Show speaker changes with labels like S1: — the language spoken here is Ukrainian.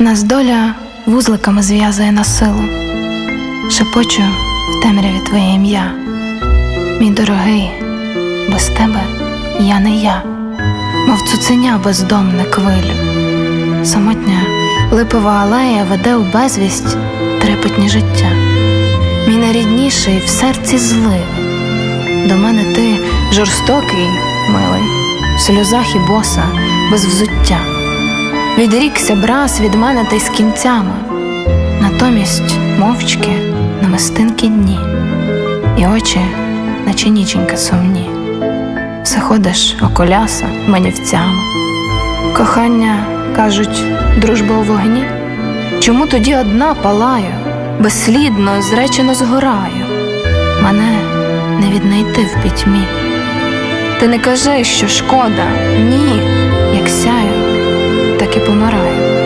S1: Нас доля вузликами зв'язує на силу, шепочу в темряві твоє ім'я. Мій дорогий, без тебе я не я, мов цуценя бездомне квилю. Самотня липова алея веде у безвість трепетні життя. Мій найрідніший в серці зливи. До мене ти жорстокий, милий, в сльозах і боса, без взуття. Відрікся брас від мене та й з кінцями, натомість мовчки намистинки дні, і очі, наче ніченька сумні. Все ходиш околяса манівцями. Кохання, кажуть, дружба у вогні. Чому тоді одна палаю, безслідно, зречено згораю? Мене не віднайти в пітьмі. Ти не кажи, що шкода, ні, як